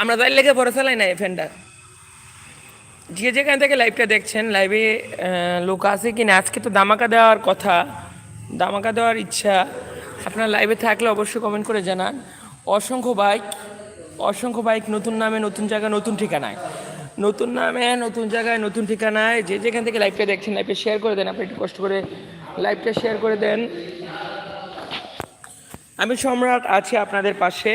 আমরা তাই লেগে পড়ে চালাই না ফ্যানটা যে যেখান থেকে লাইভটা দেখছেন লাইভে লোক আছে কি না, আজকে তো দামাকা দেওয়ার কথা দামাকা দেওয়ার ইচ্ছা। আপনার লাইভে থাকলে অবশ্যই কমেন্ট করে জানান। অসংখ্য বাইক অসংখ্য বাইক নতুন নামে, নতুন জায়গায়, নতুন ঠিকানায়। নতুন নামে, নতুন জায়গায়, নতুন ঠিকানায়, যে যেখান থেকে লাইভটা দেখছেন লাইভটা শেয়ার করে দেন, আপনি একটু কষ্ট করে লাইভটা শেয়ার করে দেন। আমি সম্রাট আছি আপনাদের পাশে।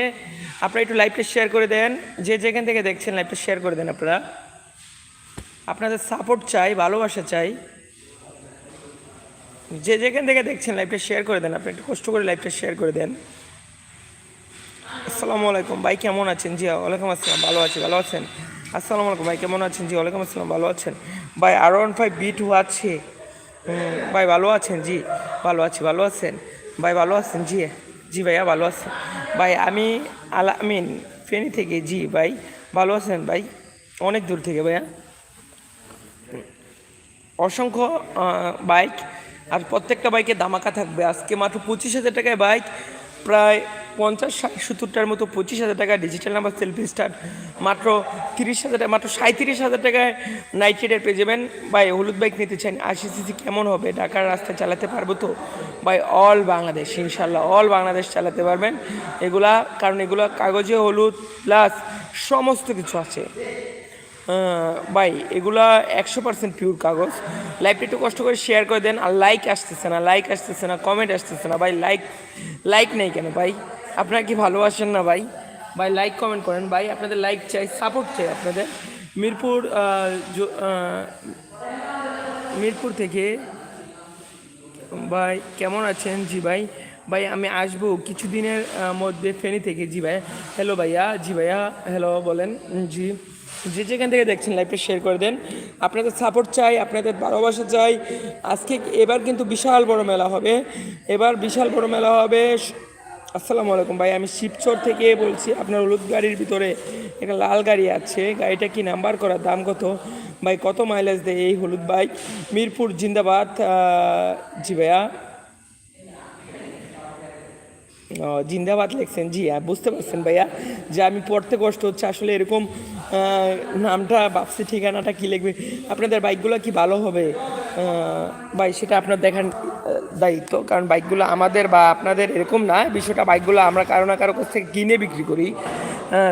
আপনারা একটু লাইভটা শেয়ার করে দেন। যে যেখান থেকে দেখছেন লাইভটা শেয়ার করে দেন আপনারা। আপনাদের সাপোর্ট চাই, ভালোবাসা চাই। যে যেখান থেকে দেখছেন লাইভটা শেয়ার করে দেন আপনি একটু কষ্ট করে লাইভটা শেয়ার করে দেন। আসসালামু আলাইকুম। ভাই, কেমন আছেন? জি, ওয়ালাইকুম আসসালাম। ভালো আছি, ভালো আছেন? আসসালামু আলাইকুম। ভাই, কেমন আছেন? জি, ওয়ালাইকুম আসসালাম। ভালো আছেন? ভাই আর ওয়ান ফাইভ বি টু আছে। ভাই, ভালো আছেন? জি, ভালো আছি, ভালো আছেন? ভাই, ভালো আছেন? জি জি ভাইয়া, ভালো আছেন ভাই, আমি আলামিন ফেনি থেকে, জি ভাই, ভালো আছেন ভাই? অনেক দূর থেকে ভাইয়া। অসংখ্য বাইক আর প্রত্যেকটা বাইকে দামাকা থাকবে। আজকে মাত্র পঁচিশ হাজার টাকায় বাইক প্রায় পঞ্চাশ, ষাট, সত্তরটার মতো পঁচিশ হাজার টাকা ডিজিটাল নাম্বার সেলফি স্টার্ট মাত্র তিরিশ হাজার টাকা মাত্র সাঁত্রিশ হাজার টাকায় নাইট রাইডার পেয়ে যাবেন। ভাই, হলুদ বাইক নিতে চান আশি সিসি কেমন হবে? ঢাকার রাস্তায় চালাতে পারব তো? ভাই অল বাংলাদেশ ইনশাল্লাহ অল বাংলাদেশ চালাতে পারবেন। এগুলা, কারণ এগুলো কাগজে হলুদ প্লাস সমস্ত কিছু আছে। ভাই, এগুলা একশো পার্সেন্ট পিওর কাগজ। লাইভটা একটু কষ্ট করে শেয়ার করে দেন। আর লাইক আসতেছে না লাইক আসতেছে না কমেন্ট আসতেছে না। ভাই লাইক লাইক নেই কেন ভাই? আপনারা কি ভালোবাসেন না ভাই? ভাই লাইক কমেন্ট করেন। ভাই, আপনাদের লাইক চাই সাপোর্ট চাই আপনাদের। মিরপুর মিরপুর থেকে, ভাই, কেমন আছেন? জি ভাই। ভাই, আমি আসব কিছুদিনের মধ্যে ফেনী থেকে। জি ভাই। হ্যালো ভাইয়া। জি ভাইয়া। হ্যালো বলেন। জি। যে যেখান থেকে দেখছেন লাইভটা শেয়ার করে দেন। আপনাদের সাপোর্ট চাই, আপনাদের ভালোবাসা চাই। আজকে, এবার কিন্তু বিশাল বড় মেলা হবে। এবার বিশাল বড় মেলা হবে। আসসালামু আলাইকুম ভাই আমি শিবচর থেকে বলছি আপনার হলুদ গাড়ির ভিতরে একটা লাল গাড়ি আছে গাড়িটা কি নাম্বার করা দাম কত? ভাই কত মাইলেজ দেয় এই হলুদ বাইক মিরপুর জিন্দাবাদ জি ভাইয়া। জিন্দাবাদ লিখছেন জি হ্যাঁ বুঝতে পারছেন ভাইয়া। যে আমি পড়তে কষ্ট হচ্ছে আসলে এরকম নামটা ভাবছি ঠিকানাটা কী লিখবে? আপনাদের বাইকগুলো কি ভালো হবে? ভাই সেটা আপনার আহ, দায়িত্ব, কারণ বাইকগুলো আমাদের বা আপনাদের এরকম না, বিষয়টা বাইকগুলো আমরা কারও না কারও কাছ থেকে কিনে বিক্রি করি।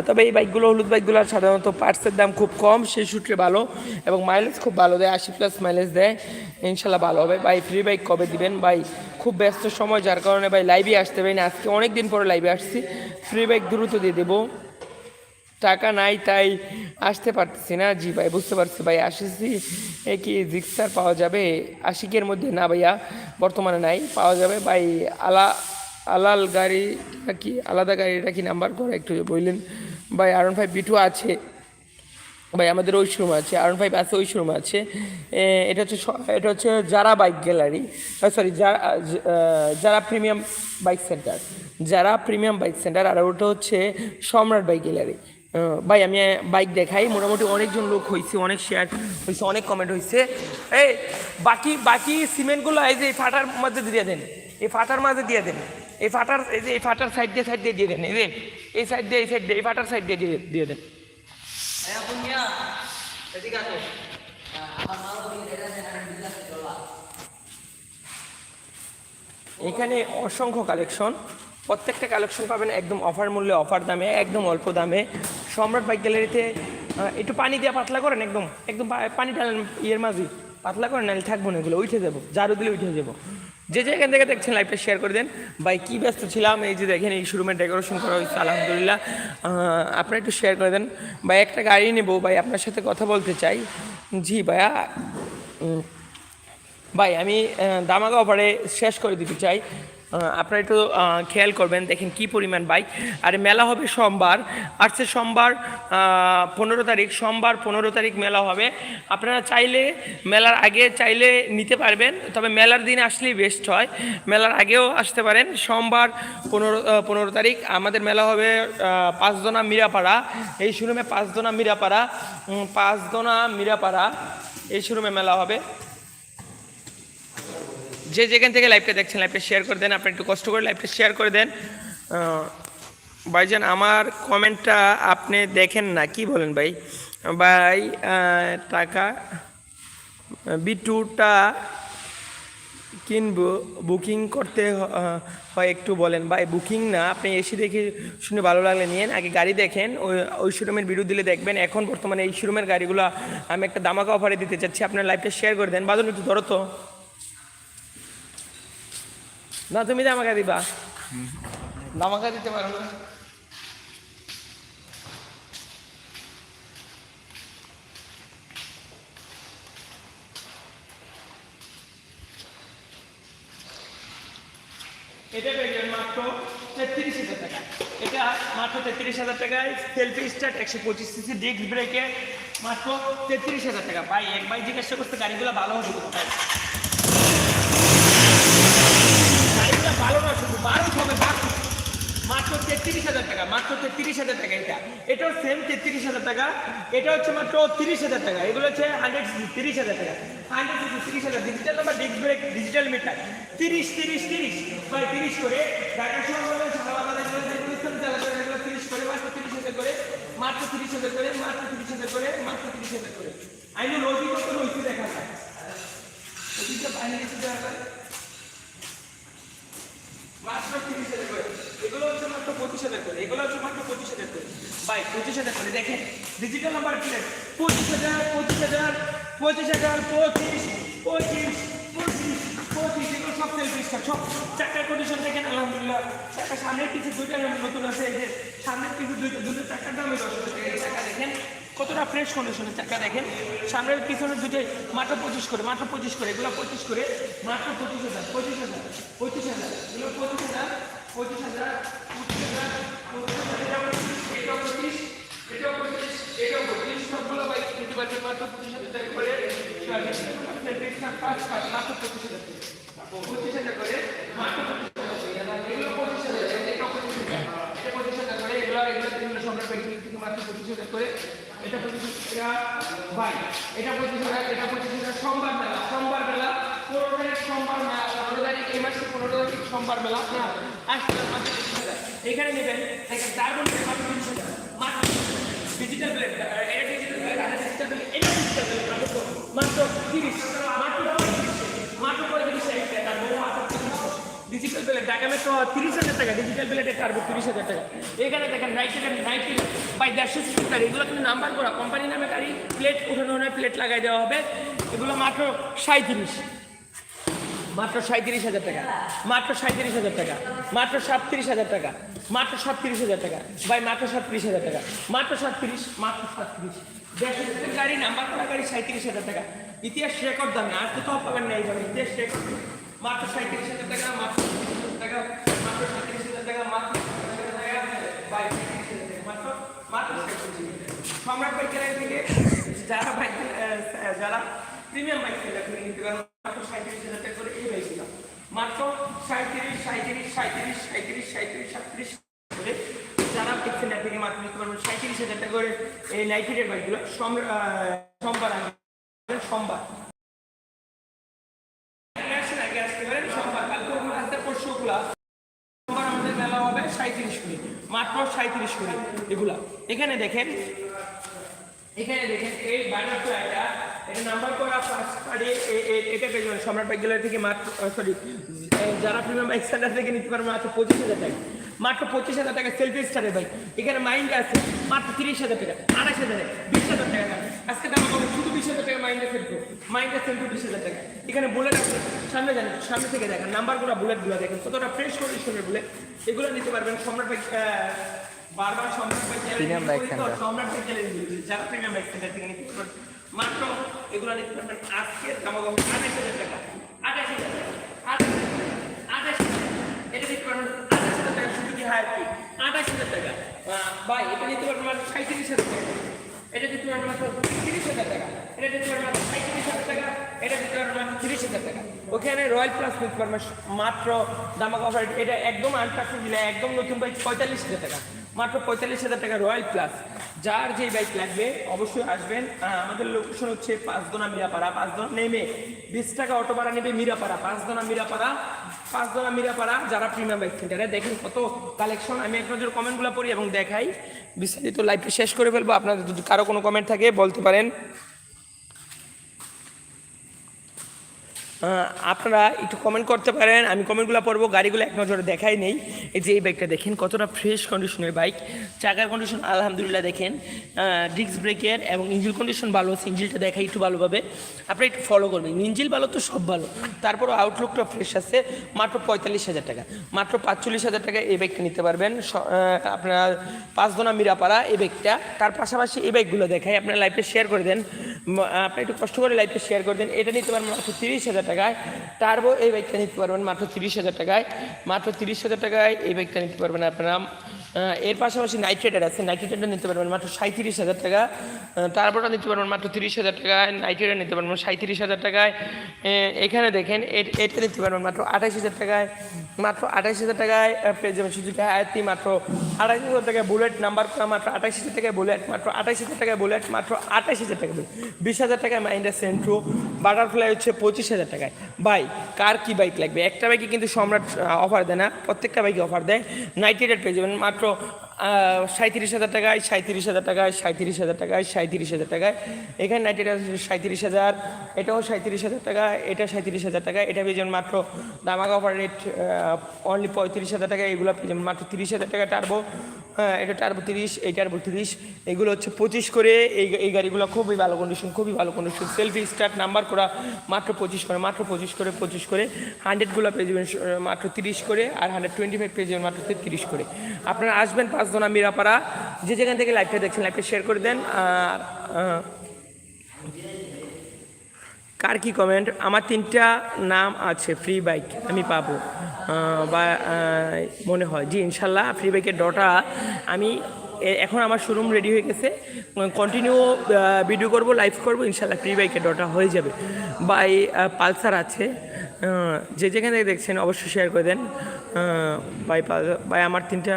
তবে এই বাইকগুলো হলুদ বাইকগুলো সাধারণত পার্টসের দাম খুব কম, সেই সূত্রে ভালো এবং মাইলেজ খুব ভালো দেয়, আশি প্লাস মাইলেজ দেয়, ইনশাল্লাহ ভালো হবে। ভাই ফ্রি বাইক কবে দিবেন? ভাই, খুব ব্যস্ত সময়, যার কারণে ভাই লাইভে আসতে পারি না। আজকে অনেক দিন পরে লাইভে আসছি ফ্রি বাইক দ্রুত দিয়ে দেবো। টাকা নাই, তাই আসতে পারতেছি না। জি ভাই, বুঝতে পারছি ভাই আসেছি এ কি রিক্সার পাওয়া যাবে? আশিকের মধ্যে না ভাইয়া, বর্তমানে নাই, পাওয়া যাবে। ভাই, আলা, আলাল গাড়িটা কি আলাদা গাড়িটা কি নাম্বার করে একটু বললেন? ভাই আর ফাইভ বিটু আছে। ভাই, আমাদের ওই শোরুম আছে আর ফাইভ আছে, ওই শোরুম আছে। এটা হচ্ছে এটা হচ্ছে যারা বাইক গ্যালারি সরি যারা যারা প্রিমিয়াম বাইক সেন্টার যারা প্রিমিয়াম বাইক সেন্টার আর ওটা হচ্ছে সম্রাট বাইক গ্যালারি ভাই আমি বাইক দেখাই। মোটামুটি অনেকজন লোক হয়েছে অনেক শেয়ার হয়েছে অনেক কমেন্ট হয়েছে এই বাকি বাকি সিমেন্টগুলো এই যে এই ফাটার মধ্যে দিয়ে দেন। এই ফাটার মাঝে দিয়ে দেন। এই ফাটার এই যে এই ফাটার সাইড দিয়ে সাইড দিয়ে দিয়ে দেন। এই যে এই সাইড দিয়ে এই সাইড দিয়ে এই ফাটার সাইড দিয়ে দিয়ে দিয়ে দেন। এখানে অসংখ্য কালেকশন প্রত্যেকটা কালেকশন পাবেন একদম অফার মূল্যে অফার দামে, একদম অল্প দামে। সম্রাট বাইক গ্যালারিতে একটু পানি দিয়ে পাতলা করেন একদম একদম পানি ঢালেন ইয়ের মাঝে। পাতলা করেন, নাহলে থাকব না এগুলো, উঠে যাব জারু দিলে উঠে যাব। যে যে এখান থেকে দেখছেন লাইভটা শেয়ার করে দেন। ভাই, কী ব্যস্ত ছিলাম, এই যে দেখেন এই শোরুমের ডেকোরেশন করা হয়েছে, আলহামদুলিল্লাহ। আপনারা একটু শেয়ার করে দেন। ভাই, একটা গাড়ি নেব, ভাই, আপনার সাথে কথা বলতে চাই। জি, ভাইয়া ভাই, আমি দামাগা অফারে শেষ করে দিতে চাই। আপনারা একটু খেয়াল করবেন, দেখেন কি পরিমাণ বাইক আর মেলা হবে সোমবার, আসছে সোমবার পনেরো তারিখ, সোমবার পনেরো তারিখ মেলা হবে। আপনারা চাইলে মেলার আগে চাইলে নিতে পারবেন, তবে মেলার দিন আসলেই বেস্ট হয়। মেলার আগেও আসতে পারেন, সোমবার পনেরো পনেরো তারিখ। আমাদের মেলা হবে পাঁচদোনা মিরাপাড়া। এই শোরুমে পাঁচদোনা মিরাপাড়া। পাঁচদোনা মিরাপাড়া, এই শোরুমে মেলা হবে। যে যেখান থেকে লাইভটা দেখছেন লাইভটা শেয়ার করে দেন আপনি একটু কষ্ট করে লাইভটা শেয়ার করে দেন। ভাইজান, আমার কমেন্টটা আপনি দেখেন না, কি বলেন ভাই? ভাই টাকা, বিটুটা কিনবো বুকিং করতে হয় একটু বলেন। ভাই বুকিং না, আপনি এসে দেখে শুনে ভালো লাগলে নিয়েন। আগে গাড়ি দেখেন, ওই ওই শোরুমের ভিডিও দিলে দেখবেন। এখন বর্তমানে এই শোরুমের গাড়িগুলো আমি একটা দামাকা অফারে দিতে চাচ্ছি, আপনার লাইফটা শেয়ার করে দেন। বাদন একটু ধরো তো। না তুমি দামাকা দিবা। দামাকা দিতে পারো না। এটা পেয়ে মাত্র তেত্রিশ হাজার টাকা। এটা মাত্র তেত্রিশ হাজার টাকায় সেলফি স্টার্ট একশো পঁচিশ সিসি ডিস্ক ব্রেকে মাত্র তেত্রিশ হাজার টাকা। ভাই এক ভাই জিজ্ঞাসা করতে গাড়িগুলো ভালো কোথায় গাড়িগুলো ভালো না শুধু বারো হবে বারো মাত্র তেত্রিশ হাজার টাকা, মাত্র তেত্রিশ হাজার টাকা এটা। এটাও সেম তেত্রিশ হাজার টাকা, এটা হচ্ছে মাত্র তিরিশ হাজার টাকা, এগুলো হচ্ছে হান্ড্রেড তিরিশ হাজার টাকা। হান্ড্রেড তিরিশ হাজার digital number disc brake digital meter তিরিশ তিরিশ তিরিশ, প্রায় তিরিশ করে। ঢাকা শহরে তিরিশ করে, মাত্র তিরিশ হাজার করে। মাত্র তিরিশ হাজার করে, মাত্র তিরিশ হাজার করে, মাত্র তিরিশ হাজার করে। আইন রোগী কত রয়েছে দেখা যায় ওদিকে বাইরে কিছু দেখা যায় মাত্র তিরিশ হাজার করে এগুলো হচ্ছে মাত্র করে। এগুলো হচ্ছে মাত্র করে। করে। দেখেন ডিজিটাল নাম্বার পঁচিশ হাজার পঁচিশ হাজার পঁচিশ হাজার, পঁচিশ পঁচিশ কন্ডিশন কতটা ফ্রেশ কন্ডিশনের চাকা দেখেন। সামনের পিছনের দুটো মাত্র পঁচিশ করে, মাত্র পঁচিশ করে। এগুলো পঁচিশ করে, মাত্র পঁচিশ হাজার পঁচিশ হাজার পঁচিশ হাজার। এগুলো পঁচিশ হাজার পঁচিশ হাজার এটা পঁচিশ হাজার এটা পঁচিশ হাজার সোমবার মেলা সোমবার মেলা পনেরো তারিখ সোমবার মেলা পনেরো তারিখ এই মাসে পনেরো মেলা। পঁচিশ হাজার এখানে নেবেন তিরিশ মাত্র ডিজিটাল প্লেট এটা ডিজিটাল প্লেট আর ডিজিটাল প্লেট এটা মাত্র তিরিশ, মাত্র পঁয়ত্রিশ হাজার টাকা তিরিশ। ডিজিটাল প্লেট ঢাকা মেট্রো তিরিশ হাজার টাকা ডিজিটাল প্লেটের টার্গো তিরিশ হাজার টাকা। এখানে দেখেন রাইট নাইট বাই দেড়শো সিসি গাড়ি, এগুলো কিন্তু নাম্বার করা কোম্পানি নামে গাড়ি প্লেট উঠানো হয় প্লেট লাগাই দেওয়া হবে। এগুলো মাত্র সাঁত্রিশ মাত্র সাঁত্রিশ হাজার টাকা। মাত্র সাঁত্রিশ হাজার টাকা। মাত্র সাতত্রিশ হাজার টাকা। মাত্র সাতত্রিশ হাজার টাকা। ভাই, মাত্র সাতত্রিশ হাজার টাকা। মাত্র সাতত্রিশ মাত্র সাতত্রিশ। দেড়শো গাড়ি নাম্বার করা গাড়ি সাঁত্রিশ হাজার টাকা। ইতিহাস রেকর্ড দামে, আর কোথাও পাবেন না এইভাবে ইতিহাস রেকর্ড মাত্র সাঁত্রিশ হাজার টাকা, মাত্র টাকা, মাত্র সাঁত্রিশ হাজার টাকা, মাত্র সম্রাট বাইকের থেকে যারা বাইক যারা প্রিমিয়াম বাইক কিনে নিতে পারেন মাত্র সাঁত্রিশ হাজার টাকা করে এই বাইকগুলো মাত্র সাঁত্রিশ সাঁত্রিশ সাঁত্রিশ সাঁত্রিশ সাঁত্রিশ সাঁত্রিশ করে যারা বাইক সেন্টার থেকে মাত্র নিতে পারবেন সাঁত্রিশ হাজার টাকা করে এই নাইট্রেটের বাইকগুলো সোম- সোমবার আসবে, সোমবার। সাঁত্রিশ করে। করে এগুলা। এখানে দেখেন এখানে দেখেন এই বানারটা এটা নাম্বার করা ফার্স্ট পার্টি এটা পেয়ে যাবেন সম্রাট বাইক গ্যালারি থেকে মাত্র সরি যারা প্রিমিয়াম বাইক সেন্টার থেকে নিতে পারবেন মাত্র পঁচিশ হাজার টাকা। মাত্র পঁচিশ হাজার টাকা সেলফি স্টারের বাইক এখানে মাইন্ড আছে মাত্র তিরিশ হাজার টাকা আঠাশ হাজার বিশ হাজার টাকা আজকে দাম হবে শুধু বিশ হাজার টাকা মাইন্ডে ফেলব মাইন্ডে ফেলব বিশ হাজার টাকা। এখানে বুলেট আছে সামনে জানেন সামনে থেকে দেখেন নাম্বারগুলো বুলেটগুলো দেখেন কতটা ফ্রেশ কন্ডিশনের বুলেট এগুলো নিতে পারবেন সম্রাট বাইক বারবার সম্রাট center. সম্রাট চ্যালেঞ্জ যারা প্রিমিয়াম বাইক থেকে নিতে পারবেন মাত্র এগুলো পারবেন আঠাশ হাজার টাকা। আঠাশ হাজার টাকা। এটা নিতে পারবেন আঠাশ হাজার টাকা হায়ার কি আঠাশ হাজার টাকা। এটা পারবেন মাত্র সাঁত্রিশ হাজার টাকা। এটা পারবেন মাত্র তিরিশ হাজার টাকা। এটা পারবেন মাত্র সাঁত্রিশ হাজার টাকা। এটা পারবেন মাত্র তিরিশ হাজার টাকা। ওখানে রয়্যাল প্লাস নিতে পারবেন মাত্র এটা একদম আনটাক্স দিলে একদম নতুন বাইক পঁয়তাল্লিশ হাজার টাকা। মাত্র পঁয়তাল্লিশ হাজার টাকা রয়্যাল প্লাস। যার যে বাইক লাগবে, অবশ্যই আসবেন। আমাদের লোকেশন হচ্ছে পাঁচদোনা মিরাপাড়া। পাঁচদোনা নেমে বিশ টাকা অটো ভাড়া নেবে মিরাপাড়া। পাঁচদোনা মিরাপাড়া পাঁচদোনা মিরাপাড়া যারা প্রিমিয়াম বাইক সেন্টারে দেখেন কত কালেকশন আমি এক নজর কমেন্টগুলো পড়ি এবং দেখাই। বিস্তারিত লাইভটা শেষ করে ফেলব। আপনাদের যদি কারও কোনো কমেন্ট থাকে, বলতে পারেন। আপনারা একটু কমেন্ট করতে পারেন। আমি কমেন্টগুলো পড়ব, গাড়িগুলো এক নজরে দেখাই নেই। এই যে এই বাইকটা দেখেন, কতটা ফ্রেশ কন্ডিশনের বাইক চাকার কন্ডিশন আলহামদুলিল্লাহ দেখেন। ডিস্ক ব্রেকের এবং ইঞ্জিল কন্ডিশন ভালো আছে ইঞ্জিলটা দেখাই একটু ভালোভাবে। আপনারা একটু ফলো করবেন। ইঞ্জিল ভালো তো সব ভালো। তারপরও আউটলুকটা ফ্রেশ আছে, মাত্র পঁয়তাল্লিশ হাজার টাকা। মাত্র পাঁচচল্লিশ হাজার টাকা এই বাইকটা নিতে পারবেন। আপনার পাঁচদোনা মিরাপাড়া এই বাইকটা তার পাশাপাশি এই বাইকগুলো দেখাই, আপনার লাইফে শেয়ার করে দেন। আপনি একটু কষ্ট করে লাইফে শেয়ার করে দিন। এটা নিতে পারবেন মাত্র তিরিশ হাজার টাকায়। টার্বো এই বাইকটা নিতে পারবেন মাত্র তিরিশ হাজার টাকায়। মাত্র তিরিশ হাজার টাকায় এই বাইকটা নিতে পারবেন আপনারা এর পাশাপাশি নাইট রাইডার আছে। নাইট নিতে পারবেন মাত্র সাঁত্রিশ হাজার টাকা। টার্বোটা নিতে পারবেন মাত্র তিরিশ হাজার টাকায়। নাইট রাইডার নিতে পারবেন সাঁত্রিশ হাজার টাকায়। এখানে দেখেন এটা নিতে পারবেন মাত্র আঠাশ হাজার টাকায়। মাত্র আঠাশ হাজার টাকায় পেয়ে যাবেন সুযোগ আয়াতি মাত্র আঠাশ হাজার টাকায় বুলেট নাম্বার করা মাত্র আঠাশ হাজার টাকায় বুলেট মাত্র আঠাশ হাজার টাকায় বুলেট মাত্র আঠাশ হাজার টাকা বিশ হাজার টাকায় মাইন্ডা সেন্ট্রো বাটারফ্লাই হচ্ছে পঁচিশ হাজার টাকায়। বাই কার কি বাইক লাগবে? একটা বাইকে কিন্তু সম্রাট অফার দেয় না। প্রত্যেকটা বাইকে অফার দেয়। এইট পেয়ে যাবেন মাত্র সাঁত্রিশ হাজার টাকায় সাঁত্রিশ হাজার টাকায় সাঁত্রিশ হাজার টাকায় সাঁত্রিশ হাজার টাকায়। এখানে নাইটি সাঁত্রিশ হাজার, এটাও সাঁত্রিশ হাজার টাকা, এটা সাঁত্রিশ হাজার টাকা, এটা পেয়ে মাত্র দামাগা অফার রেট অনলি পঁয়ত্রিশ হাজার টাকা, এগুলো পেয়ে মাত্র তিরিশ হাজার টাকা টার্বো হ্যাঁ এটা টার্বো তিরিশ, এই টার্বো তিরিশ, এগুলো হচ্ছে পঁচিশ করে। এই এই গাড়িগুলো খুবই ভালো কন্ডিশন খুবই ভালো কন্ডিশন সেলফি স্টার্ট নাম্বার করা মাত্র পঁচিশ করে, মাত্র পঁচিশ করে পঁচিশ করে। হান্ড্রেডগুলো পেয়ে যাবেন মাত্র তিরিশ করে আর হান্ড্রেড টোয়েন্টি ফাইভ পেয়ে যাবেন মাত্র তিরিশ করে। আপনারা আসবেন পাঁচদোনা মিরাপাড়া। যে যেখান থেকে লাইভটা দেখছেন লাইভটা শেয়ার করে দেন। আর কার কি কমেন্ট আমার তিনটা নাম আছে ফ্রি বাইক আমি পাবো। বা মনে হয়। জি, ইনশাল্লাহ ফ্রি ডটা আমি এখন আমার শোরুম রেডি হয়ে গেছে। কন্টিনিউ ভিডিও করব লাইভ করব, ইনশাল্লাহ ফ্রি বাইকের ডটা হয়ে যাবে। বাই পালসার আছে। যে যেখানে দেখছেন, অবশ্যই শেয়ার করে দেন। বাই বাই আমার তিনটা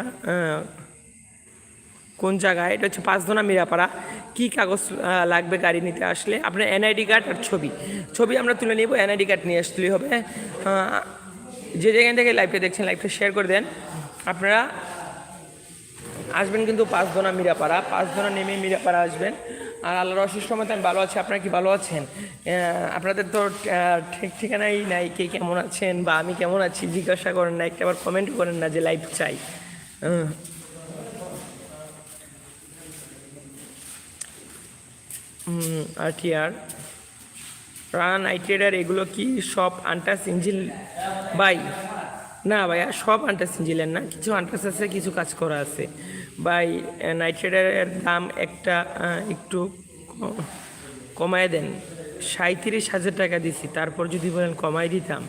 কোন জায়গায়? এটা হচ্ছে পাঁচদোনা মিরাপাড়া। কী কাগজ লাগবে গাড়ি নিতে আসলে? আপনার এনআইডি কার্ড আর ছবি। ছবি আমরা তুলে নেব এনআইডি কার্ড নিয়ে আসলেই হবে। যে যেখান থেকে লাইভটা দেখছেন লাইভটা শেয়ার করে দেন। আপনারা আসবেন কিন্তু পাঁচদোনা মিরাপাড়া পাঁচদোনা নেমে মিরাপাড়া আসবেন। আর আল্লাহর অশেষ সময় আমি ভালো আছি। আপনারা কি ভালো আছেন? আপনাদের তো ঠিক ঠিকানাই নাই কে কেমন আছেন বা আমি কেমন আছি, জিজ্ঞাসা করেন না একটা আবার কমেন্ট করেন না যে লাইভ চাই। আর কি আর? রান, আইটেডার, এগুলো কি সব আন্টাস ইঞ্জিল? বাই না ভাইয়া, সব আনটাস ইঞ্জিলের না, কিছু আনটাস আছে, কিছু কাজ করা আছে। বাই নাইট্রেডারের দাম একটা একটু কমায় দেন। সাঁত্রিশ হাজার টাকা দিছি, তারপর যদি বলেন কমাই দিতাম,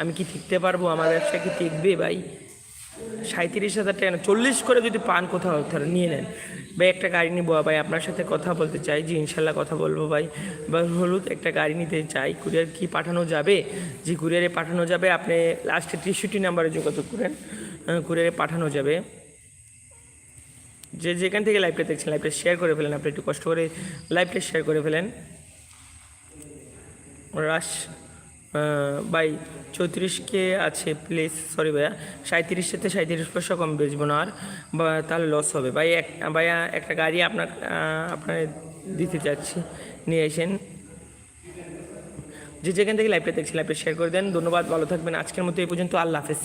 আমি কি টিকতে পারব? আমার ব্যবসা কি টিকবে ভাই? সাঁত্রিশ হাজার টাকা না, চল্লিশ করে যদি পান কোথাও, তাহলে নিয়ে নেন। ভাই, একটা গাড়ি নিবো, ভাই, আপনার সাথে কথা বলতে চাই, জি, ইনশাল্লাহ কথা বলব, ভাই। বা হলুদ একটা গাড়ি নিতে চাই, কুরিয়ার কি পাঠানো যাবে? যে কুরিয়ারে পাঠানো যাবে, আপনি লাস্টে তেষট্টি নাম্বারে যোগাযোগ করেন কুরিয়ারে পাঠানো যাবে। যে যেখান থেকে লাইভটা দেখছেন লাইভটা শেয়ার করে ফেলেন, আপনি একটু কষ্ট করে লাইভটা শেয়ার করে ফেলেন। রাশ বাই চৌত্রিশকে আছে প্লিজ সরি ভাইয়া। সাঁত্রিশ সাথে সাঁত্রিশ পয়সা কম বেচবো না আর, বা তাহলে লস হবে। ভাই, এক, ভাইয়া, একটা গাড়ি আপনার আপনার দিতে চাচ্ছি, নিয়ে এসেন যে যেখান থেকে লাইভটা দেখছি লাইভটা শেয়ার করে দেন। ধন্যবাদ, ভালো থাকবেন। আজকের মতো এই পর্যন্ত। আল্লাহ হাফেজ।